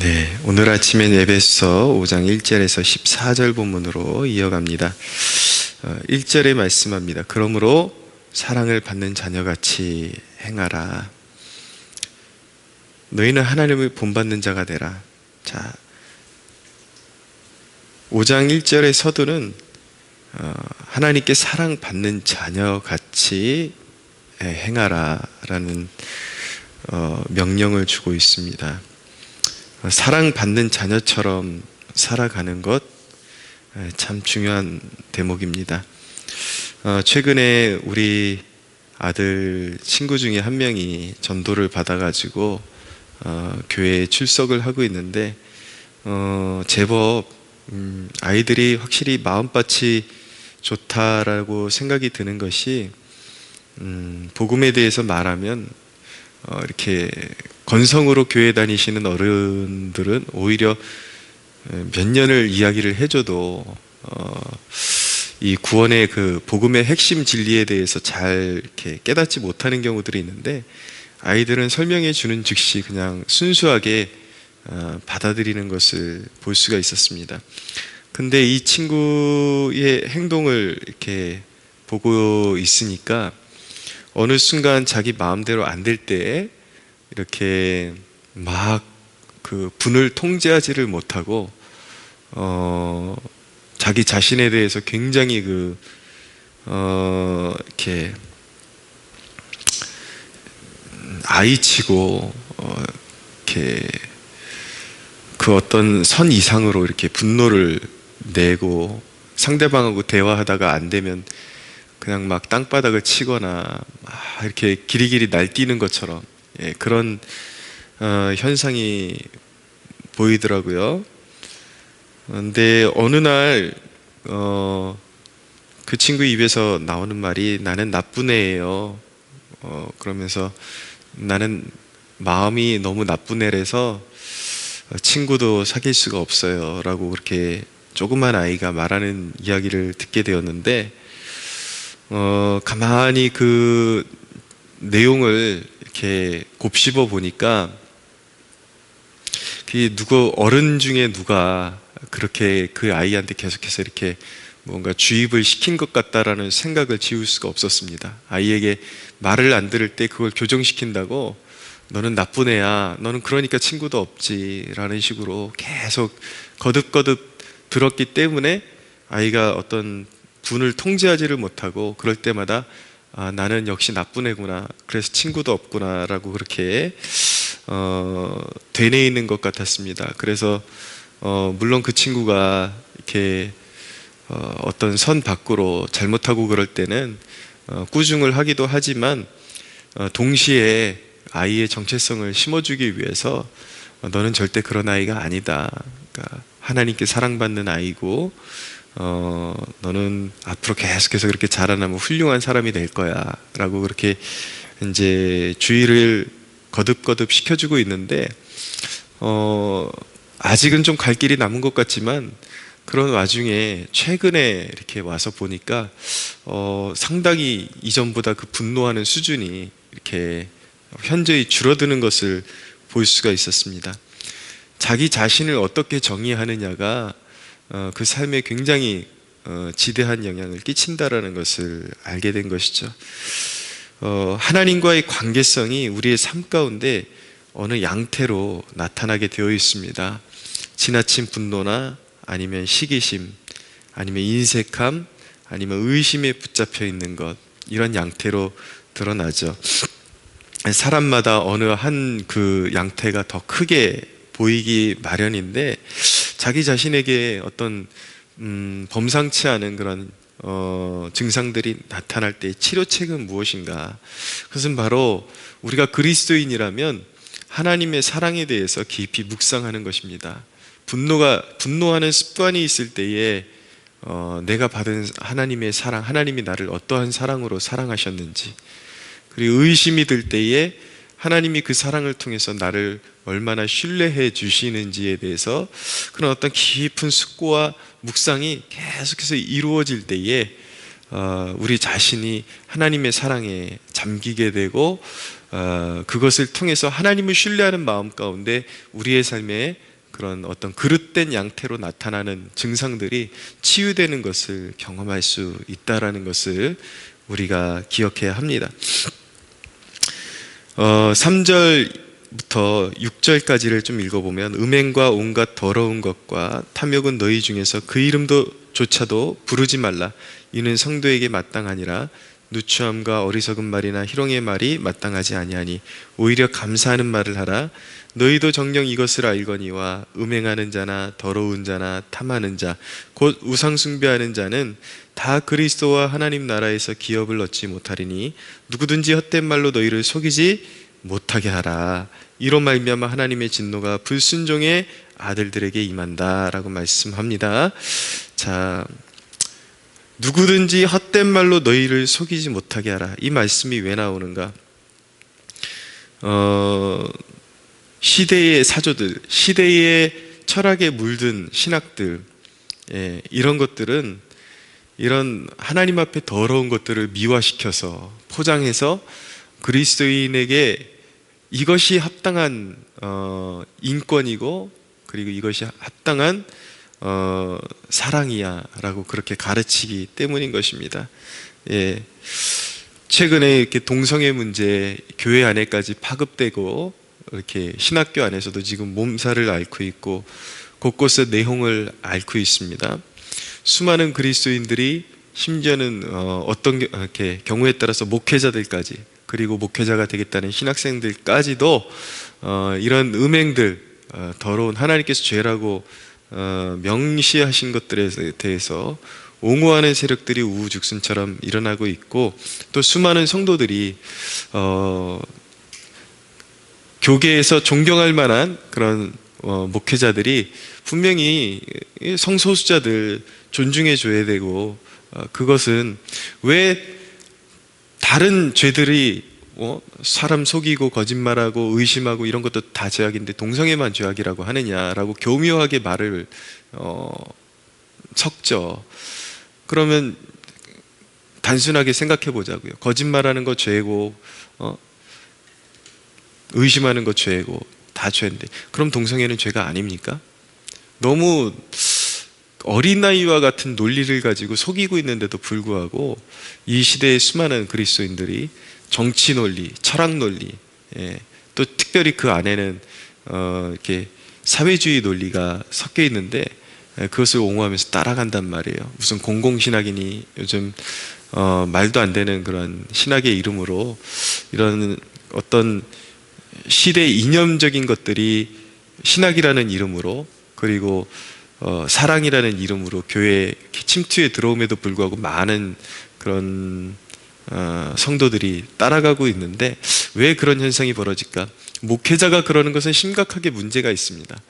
네, 오늘 아침엔 에베소 5장 1절에서 14절 본문으로 이어갑니다. 어, 1절에 말씀합니다. 그러므로 사랑을 받는 자녀같이 행하라. 너희는 하나님을 본받는 자가 되라. 자, 5장 1절의 서두는 어, 하나님께 사랑받는 자녀같이 행하라라는 어, 명령을 주고 있습니다. 사랑받는 자녀처럼 살아가는 것 참 중요한 대목입니다. 어, 최근에 우리 아들 친구 중에 한 명이 전도를 받아가지고 어, 교회에 출석을 하고 있는데 어, 제법 음, 아이들이 확실히 마음밭이 좋다라고 생각이 드는 것이 음, 복음에 대해서 말하면 어, 이렇게 건성으로 교회 다니시는 어른들은 오히려 몇 년을 이야기를 해줘도 어, 이 구원의 그 복음의 핵심 진리에 대해서 잘 이렇게 깨닫지 못하는 경우들이 있는데 아이들은 설명해 주는 즉시 그냥 순수하게 어, 받아들이는 것을 볼 수가 있었습니다. 근데 이 친구의 행동을 이렇게 보고 있으니까 어느 순간 자기 마음대로 안 될 때에 이렇게 막 그 분을 통제하지를 못하고 어 자기 자신에 대해서 굉장히 그 어 이렇게 아이치고 어 이렇게 그 어떤 선 이상으로 이렇게 분노를 내고 상대방하고 대화하다가 안 되면 그냥 막 땅바닥을 치거나 막 이렇게 길이길이 날뛰는 것처럼 예, 그런 어, 현상이 보이더라고요. 근데 어느 날, 어, 그 친구 입에서 나오는 말이 나는 나쁜 애예요. 어, 그러면서 나는 마음이 너무 나쁜 애라서 친구도 사귈 수가 없어요. 라고 그렇게 조그만 아이가 말하는 이야기를 듣게 되었는데, 어, 가만히 그 내용을 이렇게 곱씹어 보니까 그 누구 어른 중에 누가 그렇게 그 아이한테 계속해서 이렇게 뭔가 주입을 시킨 것 같다라는 생각을 지울 수가 없었습니다. 아이에게 말을 안 들을 때 그걸 교정시킨다고 너는 나쁜 애야. 너는 그러니까 친구도 없지 라는 식으로 계속 거듭거듭 들었기 때문에 아이가 어떤 분을 통제하지를 못하고 그럴 때마다 아, 나는 역시 나쁜 애구나. 그래서 친구도 없구나라고 그렇게 어, 되뇌이는 것 같았습니다. 그래서 어, 물론 그 친구가 이렇게 어, 어떤 선 밖으로 잘못하고 그럴 때는 어, 꾸중을 하기도 하지만 어, 동시에 아이의 정체성을 심어주기 위해서 어, 너는 절대 그런 아이가 아니다. 그러니까 하나님께 사랑받는 아이고 어, 너는 앞으로 계속해서 그렇게 자라나면 훌륭한 사람이 될 거야. 라고 그렇게 이제 주의를 거듭거듭 시켜주고 있는데, 어, 아직은 좀 갈 길이 남은 것 같지만, 그런 와중에 최근에 이렇게 와서 보니까, 어, 상당히 이전보다 그 분노하는 수준이 이렇게 현저히 줄어드는 것을 볼 수가 있었습니다. 자기 자신을 어떻게 정의하느냐가 어, 그 삶에 굉장히 어, 지대한 영향을 끼친다라는 것을 알게 된 것이죠. 어, 하나님과의 관계성이 우리의 삶 가운데 어느 양태로 나타나게 되어 있습니다. 지나친 분노나 아니면 시기심, 아니면 인색함, 아니면 의심에 붙잡혀 있는 것 이런 양태로 드러나죠. 사람마다 어느 한 그 양태가 더 크게 보이기 마련인데 자기 자신에게 어떤 음, 범상치 않은 그런 어, 증상들이 나타날 때 치료책은 무엇인가? 그것은 바로 우리가 그리스도인이라면 하나님의 사랑에 대해서 깊이 묵상하는 것입니다. 분노가 분노하는 습관이 있을 때에 어, 내가 받은 하나님의 사랑, 하나님이 나를 어떠한 사랑으로 사랑하셨는지, 그리고 의심이 들 때에 하나님이 그 사랑을 통해서 나를 얼마나 신뢰해 주시는지에 대해서 그런 어떤 깊은 숙고와 묵상이 계속해서 이루어질 때에 어, 우리 자신이 하나님의 사랑에 잠기게 되고 어, 그것을 통해서 하나님을 신뢰하는 마음 가운데 우리의 삶에 그런 어떤 그릇된 양태로 나타나는 증상들이 치유되는 것을 경험할 수 있다라는 것을 우리가 기억해야 합니다. 어, 3절 부터 6절까지를 좀 읽어보면 음행과 온갖 더러운 것과 탐욕은 너희 중에서 그 이름도 조차도 부르지 말라. 이는 성도에게 마땅하니라. 누추함과 어리석은 말이나 희롱의 말이 마땅하지 아니하니 오히려 감사하는 말을 하라. 너희도 정령 이것을 알거니와 음행하는 자나 더러운 자나 탐하는 자 곧 우상 숭배하는 자는 다 그리스도와 하나님 나라에서 기업을 얻지 못하리니 누구든지 헛된 말로 너희를 속이지 못하게 하라 이로 말미암아 하나님의 진노가 불순종의 아들들에게 임한다라고 말씀합니다. 자, 누구든지 헛된 말로 너희를 속이지 못하게 하라. 이 말씀이 왜 나오는가? 어, 시대의 사조들, 시대의 철학에 물든 신학들, 예, 이런 것들은 이런 하나님 앞에 더러운 것들을 미화시켜서 포장해서 그리스도인에게 이것이 합당한 어, 인권이고 그리고 이것이 합당한 어, 사랑이야라고 그렇게 가르치기 때문인 것입니다. 예. 최근에 이렇게 동성애 문제 교회 안에까지 파급되고 이렇게 신학교 안에서도 지금 몸살을 앓고 있고 곳곳에 내홍을 앓고 있습니다. 수많은 그리스도인들이 심지어는 어, 어떤 게- 이렇게 경우에 따라서 목회자들까지 그리고 목회자가 되겠다는 신학생들까지도 어, 이런 음행들 어, 더러운 하나님께서 죄라고 어, 명시하신 것들에 대해서 옹호하는 세력들이 우후죽순처럼 일어나고 있고 또 수많은 성도들이 어, 교계에서 존경할 만한 그런 어, 목회자들이 분명히 이 성소수자들 존중해 줘야 되고 어, 그것은 왜 다른 죄들이 어, 사람 속이고 거짓말하고 의심하고 이런 것도 다 죄악인데 동성애만 죄악이라고 하느냐라고 교묘하게 말을 어, 섞죠. 그러면 단순하게 생각해 보자고요. 거짓말하는 거 죄고 어, 의심하는 거 죄고 다 죄인데 그럼 동성애는 죄가 아닙니까? 너무 어린아이와 같은 논리를 가지고 속이고 있는데도 불구하고 이 시대의 수많은 그리스도인들이 정치 논리, 철학 논리, 예, 또 특별히 그 안에는 어, 이렇게 사회주의 논리가 섞여 있는데 예, 그것을 옹호하면서 따라간단 말이에요. 무슨 공공신학이니 요즘 어, 말도 안 되는 그런 신학의 이름으로 이런 어떤 시대 이념적인 것들이 신학이라는 이름으로 그리고 어, 사랑이라는 이름으로 교회 침투에 들어옴에도 불구하고 많은 그런 어, 성도들이 따라가고 있는데 왜 그런 현상이 벌어질까? 목회자가 그러는 것은 심각하게 문제가 있습니다.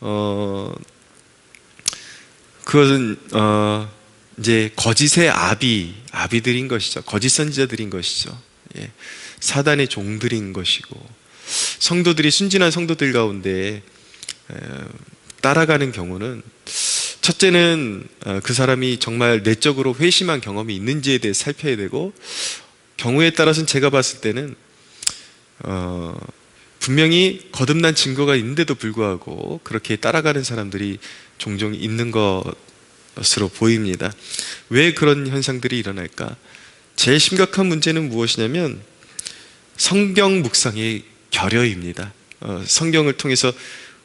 어, 그것은 어, 이제 거짓의 아비 아비들인 것이죠. 거짓 선지자들인 것이죠. 예. 사단의 종들인 것이고 성도들이 순진한 성도들 가운데 에, 따라가는 경우는 첫째는 어, 그 사람이 정말 내적으로 회심한 경험이 있는지에 대해 살펴야 되고 경우에 따라서는 제가 봤을 때는 어, 분명히 거듭난 증거가 있는데도 불구하고 그렇게 따라가는 사람들이 종종 있는 것으로 보입니다. 왜 그런 현상들이 일어날까? 제일 심각한 문제는 무엇이냐면 성경 묵상의 결여입니다. 어, 성경을 통해서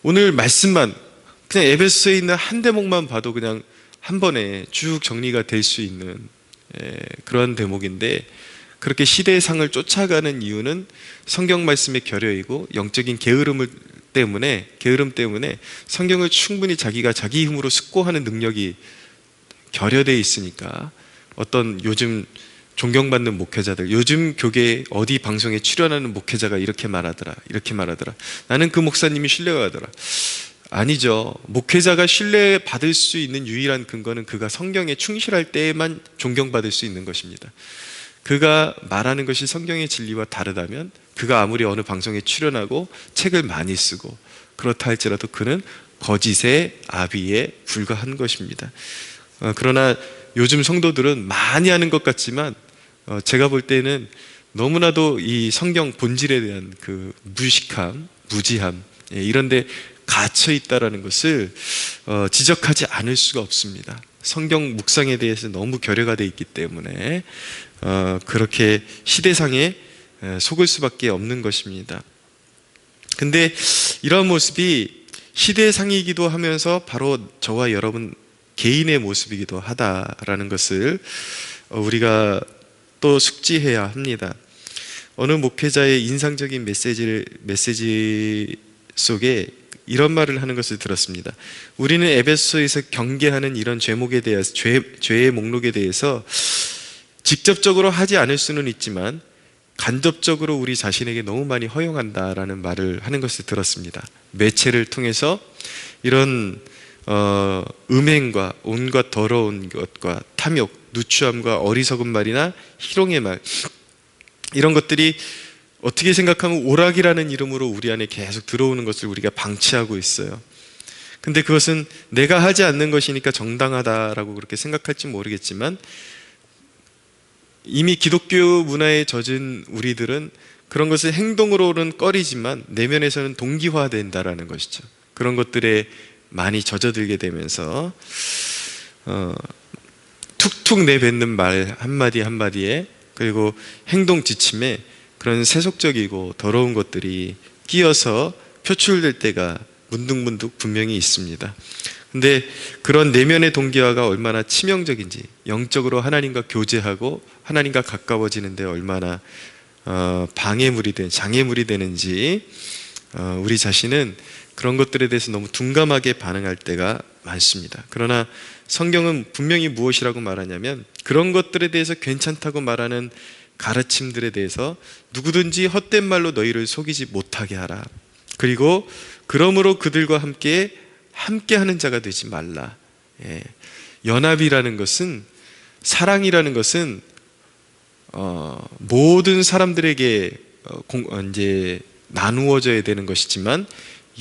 오늘 말씀만 그냥 에베소에 있는 한 대목만 봐도 그냥 한 번에 쭉 정리가 될 수 있는 예, 그런 대목인데 그렇게 시대의 상을 쫓아가는 이유는 성경 말씀의 결여이고 영적인 게으름을 때문에 게으름 때문에 성경을 충분히 자기가 자기 힘으로 숙고하는 능력이 결여돼 있으니까 어떤 요즘 존경받는 목회자들 요즘 교계 어디 방송에 출연하는 목회자가 이렇게 말하더라 이렇게 말하더라. 나는 그 목사님이 신뢰가 가더라 아니죠. 목회자가 신뢰받을 수 있는 유일한 근거는 그가 성경에 충실할 때에만 존경받을 수 있는 것입니다. 그가 말하는 것이 성경의 진리와 다르다면 그가 아무리 어느 방송에 출연하고 책을 많이 쓰고 그렇다 할지라도 그는 거짓의 아비에 불과한 것입니다. 어, 그러나 요즘 성도들은 많이 하는 것 같지만 어, 제가 볼 때는 너무나도 이 성경 본질에 대한 그 무식함, 무지함 예, 이런데 갇혀 있다라는 것을 어, 지적하지 않을 수가 없습니다. 성경 묵상에 대해서 너무 결여가 돼 있기 때문에 어, 그렇게 시대상에 에, 속을 수밖에 없는 것입니다. 근데 이러한 모습이 시대상이기도 하면서 바로 저와 여러분 개인의 모습이기도 하다라는 것을 어, 우리가 또 숙지해야 합니다. 어느 목회자의 인상적인 메시지를 메시지 속에 이런 말을 하는 것을 들었습니다. 우리는 에베소에서 경계하는 이런 죄목에 대해서 죄, 죄의 목록에 대해서 직접적으로 하지 않을 수는 있지만 간접적으로 우리 자신에게 너무 많이 허용한다라는 말을 하는 것을 들었습니다. 매체를 통해서 이런 어, 음행과 온갖 더러운 것과 탐욕, 누추함과 어리석은 말이나 희롱의 말 이런 것들이 어떻게 생각하면 오락이라는 이름으로 우리 안에 계속 들어오는 것을 우리가 방치하고 있어요. 근데 그것은 내가 하지 않는 것이니까 정당하다라고 그렇게 생각할지 모르겠지만 이미 기독교 문화에 젖은 우리들은 그런 것을 행동으로는 꺼리지만 내면에서는 동기화된다라는 것이죠. 그런 것들에 많이 젖어들게 되면서 어, 툭툭 내뱉는 말 한마디 한마디에 그리고 행동 지침에 그런 세속적이고 더러운 것들이 끼어서 표출될 때가 문득문득 분명히 있습니다. 근데 그런 내면의 동기화가 얼마나 치명적인지 영적으로 하나님과 교제하고 하나님과 가까워지는데 얼마나 어, 방해물이 된 장애물이 되는지 어, 우리 자신은 그런 것들에 대해서 너무 둔감하게 반응할 때가 많습니다. 그러나 성경은 분명히 무엇이라고 말하냐면 그런 것들에 대해서 괜찮다고 말하는 가르침들에 대해서 누구든지 헛된 말로 너희를 속이지 못하게 하라. 그리고 그러므로 그들과 함께 함께 하는 자가 되지 말라. 예. 연합이라는 것은 사랑이라는 것은 어, 모든 사람들에게 어, 공, 어, 이제 나누어져야 되는 것이지만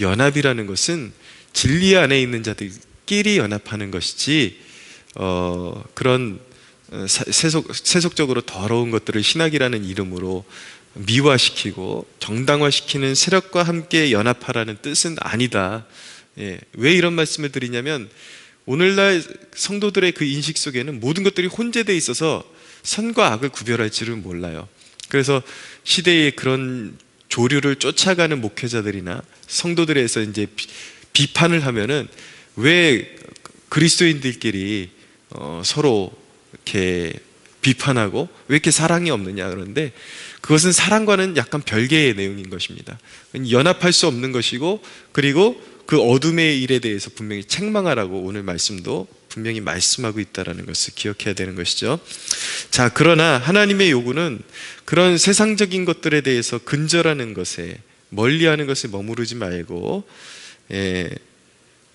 연합이라는 것은 진리 안에 있는 자들끼리 연합하는 것이지 어, 그런 세속, 세속적으로 더러운 것들을 신학이라는 이름으로 미화시키고 정당화시키는 세력과 함께 연합하라는 뜻은 아니다. 예, 왜 이런 말씀을 드리냐면 오늘날 성도들의 그 인식 속에는 모든 것들이 혼재되어 있어서 선과 악을 구별할 줄을 몰라요. 그래서 시대의 그런 조류를 쫓아가는 목회자들이나 성도들에서 이제 비- 비판을 하면은 왜 그리스도인들끼리 어, 서로 이렇게 비판하고 왜 이렇게 사랑이 없느냐 그런데 그것은 사랑과는 약간 별개의 내용인 것입니다. 연합할 수 없는 것이고 그리고 그 어둠의 일에 대해서 분명히 책망하라고 오늘 말씀도 분명히 말씀하고 있다라는 것을 기억해야 되는 것이죠. 자, 그러나 하나님의 요구는 그런 세상적인 것들에 대해서 근절하는 것에 멀리하는 것에 머무르지 말고 예,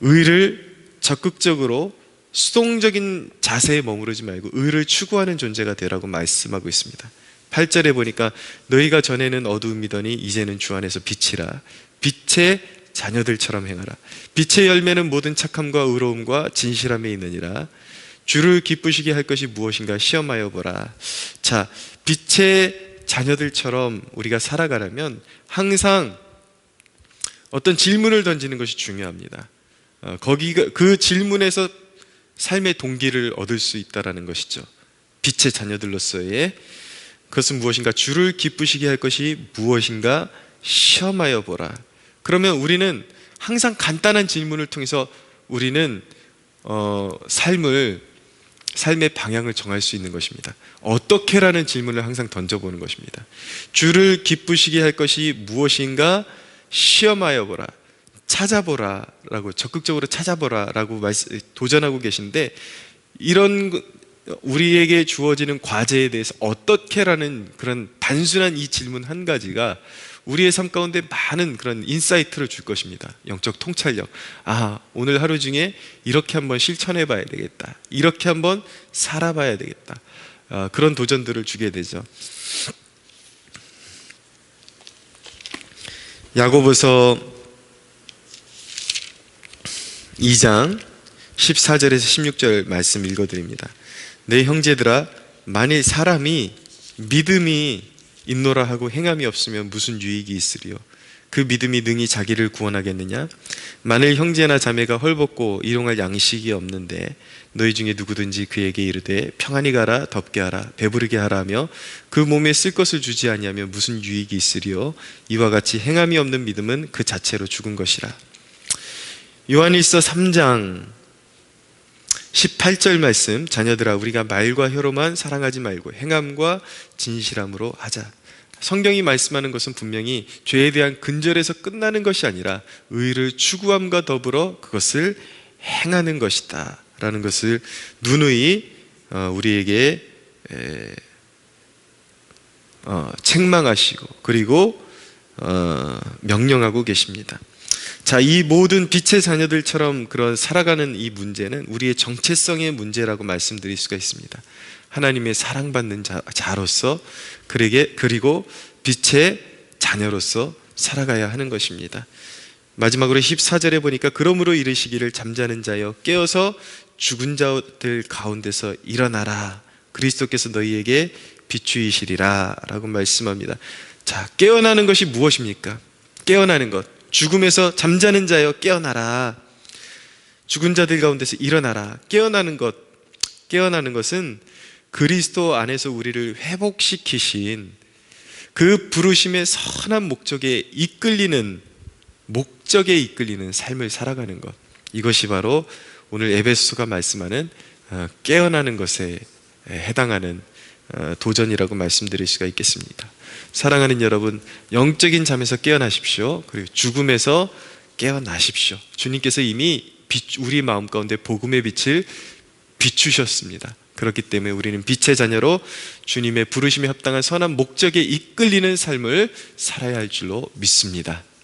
의를 적극적으로 수동적인 자세에 머무르지 말고 의를 추구하는 존재가 되라고 말씀하고 있습니다. 8절에 보니까 너희가 전에는 어두움이더니 이제는 주 안에서 빛이라 빛의 자녀들처럼 행하라 빛의 열매는 모든 착함과 의로움과 진실함에 있느니라 주를 기쁘시게 할 것이 무엇인가 시험하여 보라 자 빛의 자녀들처럼 우리가 살아가려면 항상 어떤 질문을 던지는 것이 중요합니다. 어, 거기가 그 질문에서 삶의 동기를 얻을 수 있다라는 것이죠. 빛의 자녀들로서의 그것은 무엇인가 주를 기쁘시게 할 것이 무엇인가 시험하여 보라. 그러면 우리는 항상 간단한 질문을 통해서 우리는 어, 삶을 삶의 방향을 정할 수 있는 것입니다. 어떻게라는 질문을 항상 던져보는 것입니다. 주를 기쁘시게 할 것이 무엇인가 시험하여 보라. 찾아보라라고 적극적으로 찾아보라라고 도전하고 계신데 이런 거- 우리에게 주어지는 과제에 대해서 어떻게라는 그런 단순한 이 질문 한 가지가 우리의 삶 가운데 많은 그런 인사이트를 줄 것입니다. 영적 통찰력. 아, 오늘 하루 중에 이렇게 한번 실천해 봐야 되겠다. 이렇게 한번 살아봐야 되겠다. 아, 그런 도전들을 주게 되죠. 야고보서 2장 14절에서 16절 말씀 읽어드립니다. 내 형제들아, 만일 사람이 믿음이 인노라 하고 행함이 없으면 무슨 유익이 있으리요? 그 믿음이 능히 자기를 구원하겠느냐? 만일 형제나 자매가 헐벗고 일용할 양식이 없는데 너희 중에 누구든지 그에게 이르되 평안히 가라 덥게 하라 배부르게 하라 하며 그 몸에 쓸 것을 주지 아니하면 무슨 유익이 있으리요? 이와 같이 행함이 없는 믿음은 그 자체로 죽은 것이라 요한일서 3장 18절 말씀 자녀들아 우리가 말과 혀로만 사랑하지 말고 행함과 진실함으로 하자. 성경이 말씀하는 것은 분명히 죄에 대한 근절에서 끝나는 것이 아니라 의를 추구함과 더불어 그것을 행하는 것이다. 라는 것을 누누이 어, 우리에게 에, 어, 책망하시고 그리고 어, 명령하고 계십니다. 자, 이 모든 빛의 자녀들처럼 그런 살아가는 이 문제는 우리의 정체성의 문제라고 말씀드릴 수가 있습니다. 하나님의 사랑받는 자, 자로서 그에게 그리고 빛의 자녀로서 살아가야 하는 것입니다. 마지막으로 14절에 보니까 그러므로 이르시기를 잠자는 자여 깨어서 죽은 자들 가운데서 일어나라. 그리스도께서 너희에게 비추이시리라 라고 말씀합니다. 자, 깨어나는 것이 무엇입니까? 깨어나는 것. 죽음에서 잠자는 자여 깨어나라. 죽은 자들 가운데서 일어나라. 깨어나는 것. 깨어나는 것은 그리스도 안에서 우리를 회복시키신 그 부르심의 선한 목적에 이끌리는 목적에 이끌리는 삶을 살아가는 것. 이것이 바로 오늘 에베소가 말씀하는 어, 깨어나는 것에 해당하는 어, 도전이라고 말씀드릴 수가 있겠습니다. 사랑하는 여러분, 영적인 잠에서 깨어나십시오. 그리고 죽음에서 깨어나십시오. 주님께서 이미 빛- 우리 마음 가운데 복음의 빛을 비추셨습니다. 그렇기 때문에 우리는 빛의 자녀로 주님의 부르심에 합당한 선한 목적에 이끌리는 삶을 살아야 할 줄로 믿습니다.